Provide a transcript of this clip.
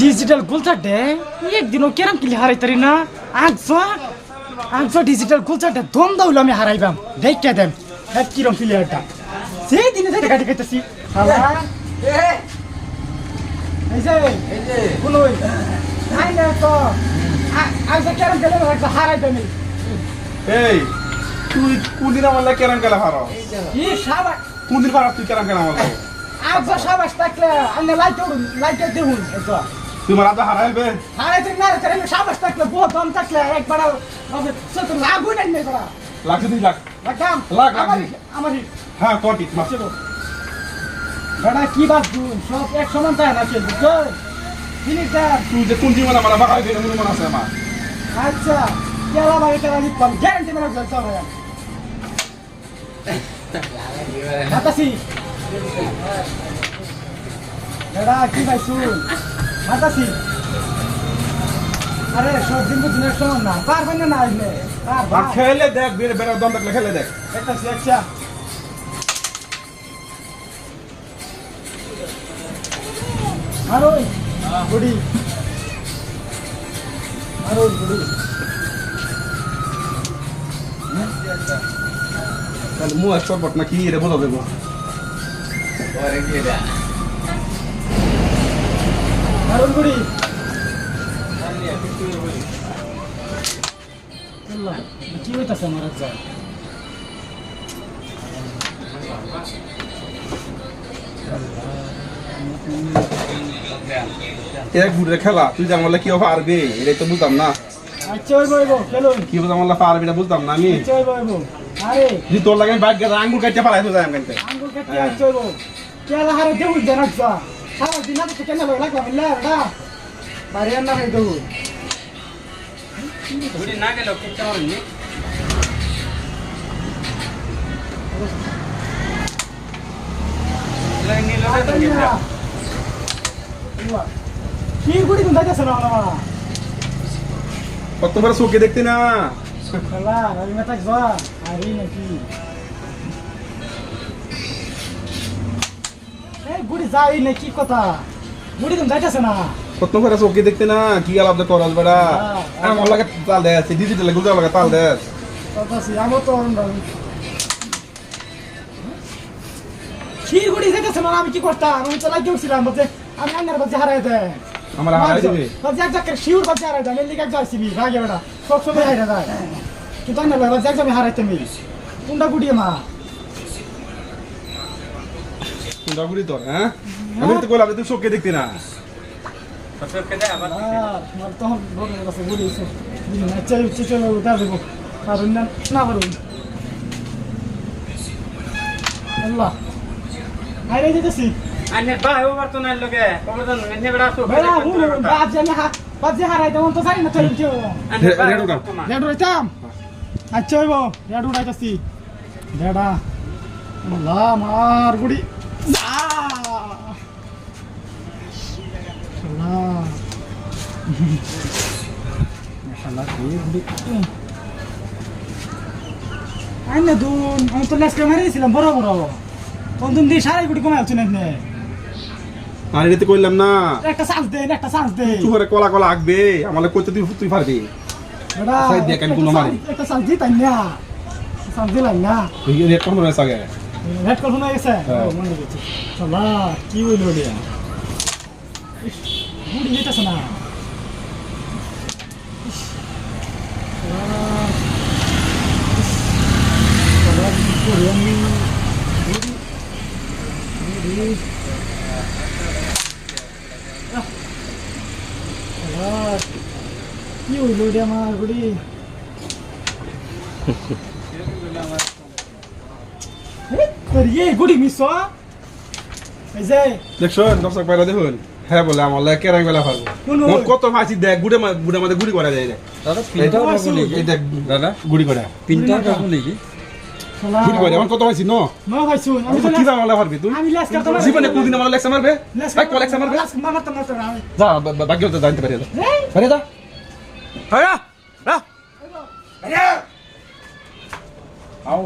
Digital গুলচাটে একদিনও কেরাম কিলি হারাইতারি না। আগজ আগজ ডিজিটাল গুলচাটে দম দাউল আমি হারাইবাম। দেখে দেন। এক কিরম প্লেয়ারটা সেই দিনে থেকে গাড়ি খাইতেছি। এই যে কোনই নাই না তো। আজ কেরাম গেলে একটা হারাই দেনি এই। তুই কোনদিন আমার কেরাম খেলা হারো কি সাবা কোনদিন পারস তুই কেরাম খেলা আমার? আজ সাবাস থাকলে আমি লাইট উড়ুন লাইট দেউন এটা তুই মারা তো হারাইবে? হারাইতে না রে আমি সাবাস থাকলে বহুত দম থাকলে একবার সত লাগু নাই নাই করা লাগছে তুই লাগ লাগাম লাগ, লাগ, আমার হ্যাঁ কটি মাছ চলো। বেটা কি বাদ দুন সব এক সমান তাই না চল বুঝছ জিনিসটা তুই যে কোন জীবন আমার বাগাই দিন মনে আছে আমার। আচ্ছা কেলা বাড়ি কেলা লিখলাম গ্যারান্টি মেরে চল চল ভাই। হাতাসি বেটা কি শুন হাতাসি আরে সব দিন বুঝুন এক সমান না। পারবেন না না পার খেলে দেখ বের বের দম দেখলে খেলে দেখ। একটা একটা আরও গুডি। আরও গুডি। তাহলে মু এক চটপট না কি রে বোঝা দেবো। কি হইতাছে আমার আচ্ছা এক ঘুরে খেলা তুই লাগে কি পারবে এটাই তো বুঝতাম না আচ্ছা কি লাগে পারবি না বুঝতাম না আমি যদি তোর লাগে বাইক গেছে আঙ্গুল কাটতে পারাই তো যাই আমি কাটতে আঙ্গুল কাটতে ওইবো কেলা হারে দেউল দেন আচ্ছা। সারা দিন না তো কেন লাগলাম ইল্লা রা বাড়ি না হই দেউল। গুড়ি না গেলেও কিচ্ছু হয়নি নিল কি গুড়ি তুমি যাইতেছ না মামা কত বড় চোখে দেখতে না। খেলা যা আরে নাকি? এই গুড়ি যাই নাকি কথা? গুড়ি তুমি যাইতেছ না। কত বড় চোখে দেখতে না কি আলাপ দে করস বেড়া? আমার লাগে তাল দে ডিজিটালগুলো লাগে তাল দে কথা সি তো কি গুড়ি না আমি কি করতাম? আমি তো লাগিয়ে উঠছিলাম বলতে আমি আন্নার বাজে হারাই দেয়। আমার হারাই দিবি? বাজে এক জাকের শিউর বাজে হারাই দেয় এক যাইছিবি রাগে বেটা সব সময় হারাই দেয় কিন্তু আন্নার বাজে এক জামে হারাইতে মিল কোনটা গুড়িয়ে মা গুড়ি তোর হ্যাঁ আমি তো কইলাম তুই চোখে দেখতে না তখন বলেছে চাই উচ্চ চলে উঠা দেবো পারুন না না পারুন আল্লাহ হাই যেতেছি আনে বাই ওভার তো নাই লগে কবে তো নে বড়া সো বেড়া বাপ জানে বাপ যে হারাই দেবো তো জানি না চলে রেডো দাও। রেড উড়াইতাম আচ্ছা হইব মার গুড়ি। না দুন আমি তো লেসকে মারিয়েছিলাম বড় বড়। কোন দিন দিয়ে সারাই আর কইলাম না। একটা চান্স দে একটা চান্স দে। তুই কলা কলা আঁকবে কইতে তুই তুই পারবি। সাইড দিয়ে কেন কোনো মারি? একটা চান্স দিতাই না। চান্স দিলাই না। তুই রেট কম রয়েছে আগে। রেড কল শোনা গেছে? হ্যাঁ। মনে গেছে। চলা কি বইল ওডিয়া বুড়ি যেতেছে না। ইস, শালা। ইস, শালা, কি করি আমি? বুড়ি, বুড়ি। আহ, শালা, কি হইল ওডিয়া আমার বুড়ি তোর ইয়ে গুড়ি মিস এই যে দেখছ দর্শক পাইলা দেখুন। হ্যাঁ বলে আমার লাগে কেরাং বেলা পারব মোট কত মাছি দেখ গুড়ে করা যায় দাদা এই দেখ দাদা গুড়ি করা। গুড়ি আমার কত মাছি ন? ন শুন আমি তো কি জানা পারবি তুই? আমি লেস করতে না জীবনে কোনদিন আমার লেক্সা মারবে ভাই কলেক্সা মারবে মারতে মারতে যা বা- বা- ভাগ্য তো জানতে পারি। যা হ্যাঁ আউ